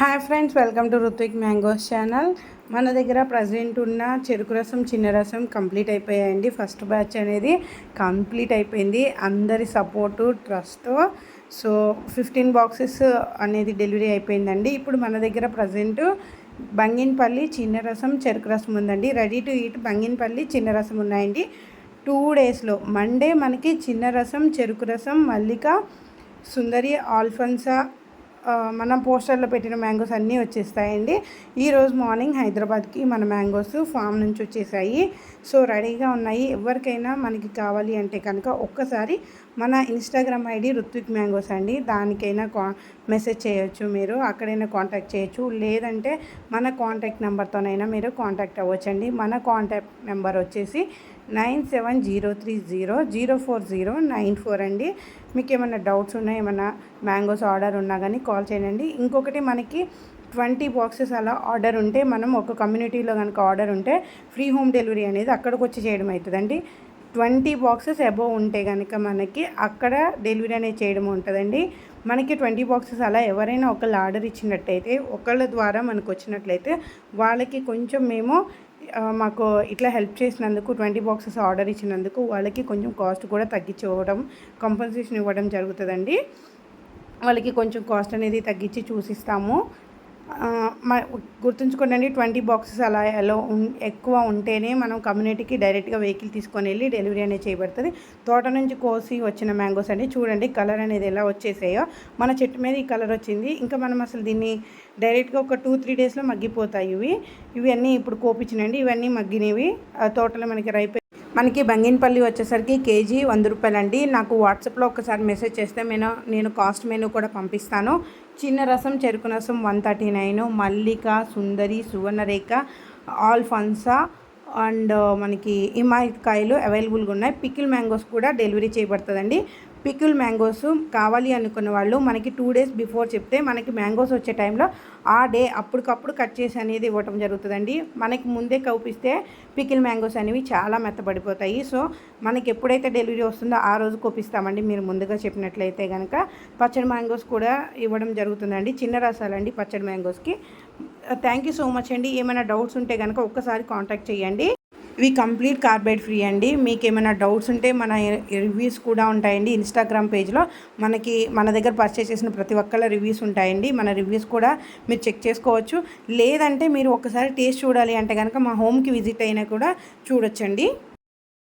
Hi friends welcome to Ruthvik mangoes channel. మన దగ్గర present ఉన్న చెరుకు రసం చిన్న రసం కంప్లీట్ అయిపోయాయండి. ఫస్ట్ బ్యాచ్ అనేది కంప్లీట్ అయిపోయింది. అందరి సపోర్టు ట్రస్ట్తో సో ఫిఫ్టీన్ బాక్సెస్ అనేది డెలివరీ అయిపోయిందండి. ఇప్పుడు మన దగ్గర ప్రజెంట్ బంగిన్పల్లి చిన్న రసం చెరుకు రసం ఉందండి. రెడీ టు ఈట్ బంగిన్పల్లి చిన్న రసం ఉన్నాయండి. టూ డేస్లో మండే మనకి చిన్న రసం చెరుకు రసం మల్లిక సుందరి ఆల్ఫన్సా మనం పోస్టర్లో పెట్టిన మ్యాంగోస్ అన్నీ వచ్చేస్తాయండి. ఈరోజు మార్నింగ్ హైదరాబాద్కి మన మ్యాంగోస్ ఫామ్ నుంచి వచ్చేసాయి. సో రెడీగా ఉన్నాయి. ఎవరికైనా మనకి కావాలి అంటే కనుక ఒక్కసారి మన ఇన్స్టాగ్రామ్ ఐడి రుత్విక్ మ్యాంగోస్ అండి. దానికైనా కా మెసేజ్ చేయొచ్చు మీరు. అక్కడైనా కాంటాక్ట్ చేయొచ్చు. లేదంటే మన కాంటాక్ట్ నెంబర్తోనైనా మీరు కాంటాక్ట్ అవ్వచ్చండి. మన కాంటాక్ట్ నెంబర్ వచ్చేసి nine seven zero three zero zero four zero nine four అండి. మీకు ఏమైనా డౌట్స్ ఉన్నా ఏమైనా మ్యాంగోస్ ఆర్డర్ ఉన్నా కానీ కాల్ చేయండి. ఇంకొకటి మనకి ట్వంటీ బాక్సెస్ అలా ఆర్డర్ ఉంటే మనం ఒక కమ్యూనిటీలో కనుక ఆర్డర్ ఉంటే ఫ్రీ హోమ్ డెలివరీ అనేది అక్కడికి వచ్చి చేయడం అవుతుందండి. ట్వంటీ బాక్సెస్ అబోవ్ ఉంటే కనుక మనకి అక్కడ డెలివరీ అనేది చేయడం ఉంటుందండి. మనకి ట్వంటీ బాక్సెస్ అలా ఎవరైనా ఒకళ్ళు ఆర్డర్ ఇచ్చినట్టయితే ఒకళ్ళ ద్వారా మనకు వచ్చినట్లయితే వాళ్ళకి కొంచెం మేము మాకు ఇట్లా హెల్ప్ చేసినందుకు ట్వంటీ బాక్సెస్ ఆర్డర్ ఇచ్చినందుకు వాళ్ళకి కొంచెం కాస్ట్ కూడా తగ్గించవడం ఇవ్వడం కంపన్సేషన్ ఇవ్వడం జరుగుతుందండి. వాళ్ళకి కొంచెం కాస్ట్ అనేది తగ్గించి చూసిస్తాము. గుర్తుంచుకోండి ట్వంటీ బాక్సెస్ అలా ఎలా ఎక్కువ ఉంటేనే మనం కమ్యూనిటీకి డైరెక్ట్గా వెహికల్ తీసుకొని వెళ్ళి డెలివరీ అనేది చేయబడుతుంది. తోట నుంచి కోసి వచ్చిన మ్యాంగోస్ అండి. చూడండి కలర్ అనేది ఎలా వచ్చేసాయో. మన చెట్టు మీద ఈ కలర్ వచ్చింది. ఇంకా మనం అసలు దీన్ని డైరెక్ట్గా ఒక టూ త్రీ డేస్లో మగ్గిపోతాయి ఇవి. ఇవన్నీ ఇప్పుడు కోపించినండి. ఇవన్నీ మగ్గినవి. ఆ తోటలో మనకి రైప్ మనకి బంగినపల్లి వచ్చేసరికి కేజీ వంద రూపాయలండి. నాకు వాట్సాప్లో ఒకసారి మెసేజ్ చేస్తే నేను నేను కాస్ట్ మెనూ కూడా పంపిస్తాను. చిన్న రసం చెరుకు రసం one thirty nine Mallika Sundari Suvarnarekha Alphonso and మనకి ఇమాయికాయలు అవైలబుల్గా ఉన్నాయి. పికిల్ మ్యాంగోస్ కూడా డెలివరీ చేయబడుతుందండి. పికిల్ మ్యాంగోస్ కావాలి అనుకున్న వాళ్ళు మనకి టూ డేస్ బిఫోర్ చెప్తే మనకి మ్యాంగోస్ వచ్చే టైంలో ఆ డే అప్పటికప్పుడు కట్ చేసి అనేది ఇవ్వటం జరుగుతుందండి. మనకి ముందే కౌపిస్తే పికిల్ మ్యాంగోస్ అనేవి చాలా మెత్తబడిపోతాయి. సో మనకి ఎప్పుడైతే డెలివరీ వస్తుందో ఆ రోజు కోపిస్తామండి. మీరు ముందుగా చెప్పినట్లయితే కనుక పచ్చడి మ్యాంగోస్ కూడా ఇవ్వడం జరుగుతుందండి. చిన్న రసాలండి పచ్చడి మ్యాంగోస్కి. థ్యాంక్ యూ సో మచ్ అండి. ఏమైనా డౌట్స్ ఉంటే కనుక ఒక్కసారి కాంటాక్ట్ చేయండి. ఇవి కంప్లీట్ కార్బైడ్ ఫ్రీ అండి. మీకు ఏమైనా డౌట్స్ ఉంటే మన రివ్యూస్ కూడా ఉంటాయండి ఇన్స్టాగ్రామ్ పేజ్లో. మనకి మన దగ్గర పర్చేస్ చేసిన ప్రతి ఒక్కళ్ళ రివ్యూస్ ఉంటాయండి. మన రివ్యూస్ కూడా మీరు చెక్ చేసుకోవచ్చు. లేదంటే మీరు ఒకసారి టేస్ట్ చూడాలి అంటే కనుక మా హోమ్కి విజిట్ అయినా కూడా చూడొచ్చండి.